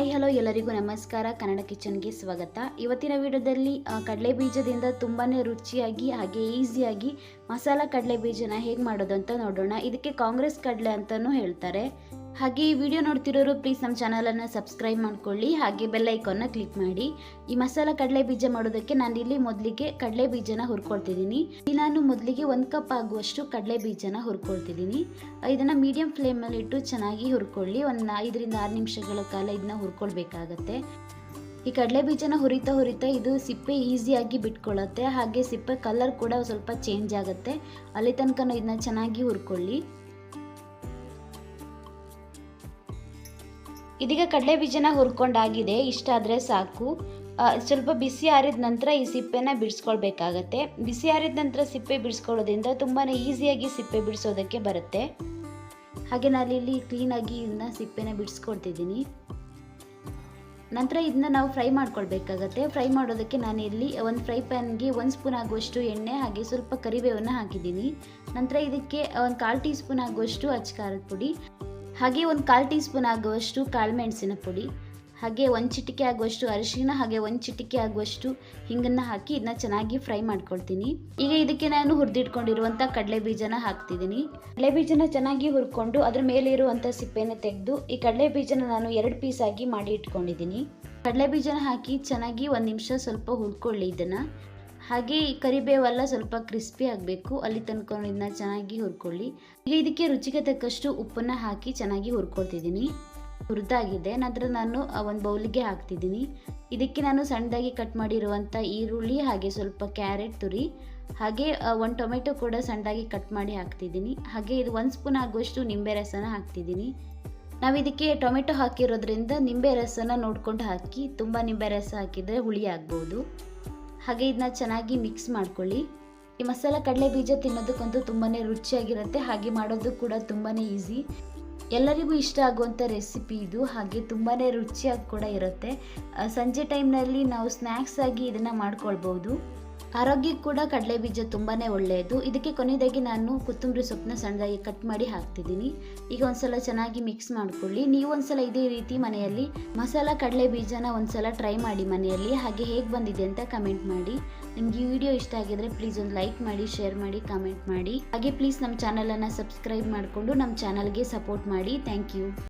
Hi hello ಎಲ್ಲರಿಗೂ ನಮಸ್ಕಾರ. ಕನ್ನಡ ಕಿಚನ್ಗೆ ಸ್ವಾಗತ. ಇವತ್ತಿನ ವಿಡಿಯೋದಲ್ಲಿ ಕಡಲೆ ಬೀಜದಿಂದ ತುಂಬಾ ರುಚಿಯಾಗಿ ಹಾಗೆ ಈಸಿಯಾಗಿ ಮಸಾಲ ಕಡಲೆ ಬೀಜನ ಹೇಗೆ ಮಾಡೋದು ಅಂತ ನೋಡೋಣ. ಇದಕ್ಕೆ ಕಾಂಗ್ರೆಸ್ ಕಡಲೆ ಅಂತಲೂ ಹೇಳ್ತಾರೆ. ಹಾಗೆ ಈ ವಿಡಿಯೋ ನೋಡ್ತಿರೋರು ಪ್ಲೀಸ್ ನಮ್ಮ ಚಾನಲನ್ನು ಸಬ್ಸ್ಕ್ರೈಬ್ ಮಾಡ್ಕೊಳ್ಳಿ. ಹಾಗೆ ಬೆಲ್ ಐಕಾನ್ನ ಕ್ಲಿಕ್ ಮಾಡಿ. ಈ ಮಸಾಲ ಕಡಲೆ ಬೀಜ ಮಾಡೋದಕ್ಕೆ ನಾನು ಇಲ್ಲಿ ಮೊದಲಿಗೆ ಕಡಲೆ ಬೀಜನ ಹುರ್ಕೊಳ್ತಿದ್ದೀನಿ. ನಾನು ಮೊದಲಿಗೆ ಒಂದು ಕಪ್ ಆಗುವಷ್ಟು ಕಡಲೆ ಬೀಜನ ಹುರ್ಕೊಳ್ತಿದ್ದೀನಿ. ಇದನ್ನು ಮೀಡಿಯಂ ಫ್ಲೇಮಲ್ಲಿ ಇಟ್ಟು ಚೆನ್ನಾಗಿ ಹುರ್ಕೊಳ್ಳಿ. ಒಂದು ಐದರಿಂದ ಆರು ನಿಮಿಷಗಳ ಕಾಲ ಇದನ್ನ ಹುರ್ಕೊಳ್ಬೇಕಾಗತ್ತೆ. ಈ ಕಡಲೆ ಬೀಜನ ಹುರಿತಾ ಹುರಿತಾ ಇದು ಸಿಪ್ಪೆ ಈಸಿಯಾಗಿ ಬಿಟ್ಕೊಳ್ಳುತ್ತೆ ಹಾಗೆ ಸಿಪ್ಪೆ ಕಲರ್ ಕೂಡ ಸ್ವಲ್ಪ ಚೇಂಜ್ ಆಗುತ್ತೆ. ಅಲ್ಲಿ ತನಕ ಇದನ್ನ ಚೆನ್ನಾಗಿ ಹುರ್ಕೊಳ್ಳಿ. ಇದೀಗ ಕಡಲೆ ಬೀಜನ ಹುರ್ಕೊಂಡಾಗಿದೆ. ಇಷ್ಟಾದರೆ ಸಾಕು. ಸ್ವಲ್ಪ ಬಿಸಿ ಆರಿದ ನಂತರ ಈ ಸಿಪ್ಪೆನ ಬಿಡಿಸ್ಕೊಳ್ಬೇಕಾಗತ್ತೆ. ಬಿಸಿ ಆರಿದ ನಂತರ ಸಿಪ್ಪೆ ಬಿಡಿಸ್ಕೊಳ್ಳೋದ್ರಿಂದ ತುಂಬಾ ಈಸಿಯಾಗಿ ಸಿಪ್ಪೆ ಬಿಡಿಸೋದಕ್ಕೆ ಬರುತ್ತೆ. ಹಾಗೆ ನಾನಿಲ್ಲಿ ಕ್ಲೀನಾಗಿ ಇದನ್ನ ಸಿಪ್ಪೆನ ಬಿಡಿಸ್ಕೊಳ್ತಿದ್ದೀನಿ. ನಂತರ ಇದನ್ನ ನಾವು ಫ್ರೈ ಮಾಡ್ಕೊಳ್ಬೇಕಾಗತ್ತೆ. ಫ್ರೈ ಮಾಡೋದಕ್ಕೆ ನಾನು ಇಲ್ಲಿ ಒಂದು ಫ್ರೈ ಪ್ಯಾನ್ಗೆ ಒಂದು ಸ್ಪೂನ್ ಆಗುವಷ್ಟು ಎಣ್ಣೆ ಹಾಗೆ ಸ್ವಲ್ಪ ಕರಿಬೇವನ್ನು ಹಾಕಿದ್ದೀನಿ. ನಂತರ ಇದಕ್ಕೆ ಒಂದು ಕಾಲು ಟೀ ಸ್ಪೂನ್ ಆಗುವಷ್ಟು ಅಚ್ಕಾರದ ಪುಡಿ. ಹಾಗೆ ಒಂದು ಕಾಲು ಟೀ ಸ್ಪೂನ್ ಆಗುವಷ್ಟು ಕಾಳುಮೆಣಸಿನ ಪುಡಿ, ಹಾಗೆ ಒಂದು ಚಿಟಿಕೆ ಆಗುವಷ್ಟು ಅರಿಶಿನ ಹಾಗೆ ಒಂದು ಚಿಟಿಕೆ ಆಗುವಷ್ಟು ಹಿಂಗನ್ನು ಹಾಕಿ ಇದನ್ನ ಚೆನ್ನಾಗಿ ಫ್ರೈ ಮಾಡ್ಕೊಳ್ತೀನಿ ಈಗ ಇದಕ್ಕೆ ನಾನು ಹುರಿದಿಟ್ಕೊಂಡಿರುವಂಥ ಕಡಲೆ ಬೀಜನ ಹಾಕ್ತಿದ್ದೀನಿ ಕಡಲೆ ಬೀಜನ ಚೆನ್ನಾಗಿ ಹುರ್ಕೊಂಡು ಅದ್ರ ಮೇಲೆ ಇರುವಂಥ ಸಿಪ್ಪೆನ ತೆಗೆದು ಈ ಕಡಲೆ ಬೀಜನ ನಾನು ಎರಡು ಪೀಸ್ ಆಗಿ ಮಾಡಿ ಇಟ್ಕೊಂಡಿದ್ದೀನಿ ಕಡಲೆ ಬೀಜನ ಹಾಕಿ ಚೆನ್ನಾಗಿ ಒಂದು ನಿಮಿಷ ಸ್ವಲ್ಪ ಹುರ್ಕೊಳ್ಳಿ ಇದನ್ನು. ಹಾಗೆ ಈ ಕರಿಬೇವೆಲ್ಲ ಸ್ವಲ್ಪ ಕ್ರಿಸ್ಪಿ ಆಗಬೇಕು. ಅಲ್ಲಿ ತನಕ ಇದನ್ನ ಚೆನ್ನಾಗಿ ಹುರ್ಕೊಳ್ಳಿ. ಈಗ ಇದಕ್ಕೆ ರುಚಿಗೆ ತಕ್ಕಷ್ಟು ಉಪ್ಪನ್ನು ಹಾಕಿ ಚೆನ್ನಾಗಿ ಹುರ್ಕೊಳ್ತಿದ್ದೀನಿ. ಹುರಿದಾಗಿದೆ. ನಂತರ ನಾನು ಒಂದು ಬೌಲಿಗೆ ಹಾಕ್ತಿದ್ದೀನಿ. ಇದಕ್ಕೆ ನಾನು ಸಣ್ಣದಾಗಿ ಕಟ್ ಮಾಡಿರುವಂಥ ಈರುಳ್ಳಿ ಹಾಗೆ ಸ್ವಲ್ಪ ಕ್ಯಾರೆಟ್ ತುರಿ, ಹಾಗೆ ಒಂದು ಟೊಮೆಟೊ ಕೂಡ ಸಣ್ಣದಾಗಿ ಕಟ್ ಮಾಡಿ ಹಾಕ್ತಿದ್ದೀನಿ. ಹಾಗೆ ಇದು ಒಂದು ಸ್ಪೂನ್ ಆಗುವಷ್ಟು ನಿಂಬೆ ರಸನ ಹಾಕ್ತಿದ್ದೀನಿ. ನಾವು ಇದಕ್ಕೆ ಟೊಮೆಟೊ ಹಾಕಿರೋದ್ರಿಂದ ನಿಂಬೆ ರಸನ ನೋಡ್ಕೊಂಡು ಹಾಕಿ ತುಂಬ ನಿಂಬೆ ರಸ ಹಾಕಿದರೆ ಹುಳಿ ಆಗ್ಬೋದು. ಹಾಗೆ ಇದನ್ನ ಚೆನ್ನಾಗಿ ಮಿಕ್ಸ್ ಮಾಡ್ಕೊಳ್ಳಿ. ಈ ಮಸಾಲ ಕಡಲೆ ಬೀಜ ತಿನ್ನೋದಕ್ಕಂತೂ ತುಂಬಾ ರುಚಿಯಾಗಿರುತ್ತೆ, ಹಾಗೆ ಮಾಡೋದು ಕೂಡ ತುಂಬಾ ಈಸಿ ಎಲ್ಲರಿಗೂ ಇಷ್ಟ ಆಗುವಂಥ ರೆಸಿಪಿ ಇದು, ಹಾಗೆ ತುಂಬಾ ರುಚಿಯಾಗಿ ಕೂಡ ಇರುತ್ತೆ. ಸಂಜೆ ಟೈಮ್ನಲ್ಲಿ ನಾವು ಸ್ನ್ಯಾಕ್ಸ್ ಆಗಿ ಇದನ್ನು ಮಾಡ್ಕೊಳ್ಬೋದು ಆರೋಗ್ಯಕ್ಕೆ ಕೂಡ ಕಡಲೆ ಬೀಜ ತುಂಬಾ ಒಳ್ಳೆಯದು. ಇದಕ್ಕೆ ಕೊನೆಯದಾಗಿ ನಾನು ಕೊತ್ತಂಬರಿ ಸೊಪ್ಪನ್ನ ಸಣ್ಣದಾಗಿ ಕಟ್ ಮಾಡಿ ಹಾಕ್ತಿದ್ದೀನಿ. ಈಗ ಒಂದ್ಸಲ ಚೆನ್ನಾಗಿ ಮಿಕ್ಸ್ ಮಾಡ್ಕೊಳ್ಳಿ. ನೀವು ಒಂದ್ಸಲ ಇದೇ ರೀತಿ ಮನೆಯಲ್ಲಿ ಮಸಾಲ ಕಡಲೆ ಬೀಜನ ಒಂದ್ಸಲ ಟ್ರೈ ಮಾಡಿ ಮನೆಯಲ್ಲಿ. ಹಾಗೆ ಹೇಗೆ ಬಂದಿದೆ ಅಂತ ಕಮೆಂಟ್ ಮಾಡಿ. ನಿಮ್ಗೆ ಈ ವಿಡಿಯೋ ಇಷ್ಟ ಆಗಿದ್ರೆ ಪ್ಲೀಸ್ ಒಂದು ಲೈಕ್ ಮಾಡಿ ಶೇರ್ ಮಾಡಿ ಕಮೆಂಟ್ ಮಾಡಿ. ಹಾಗೆ ಪ್ಲೀಸ್ ನಮ್ಮ ಚಾನಲನ್ನು ಸಬ್ಸ್ಕ್ರೈಬ್ ಮಾಡಿಕೊಂಡು ನಮ್ಮ ಚಾನಲ್ಗೆ ಸಪೋರ್ಟ್ ಮಾಡಿ. Thank you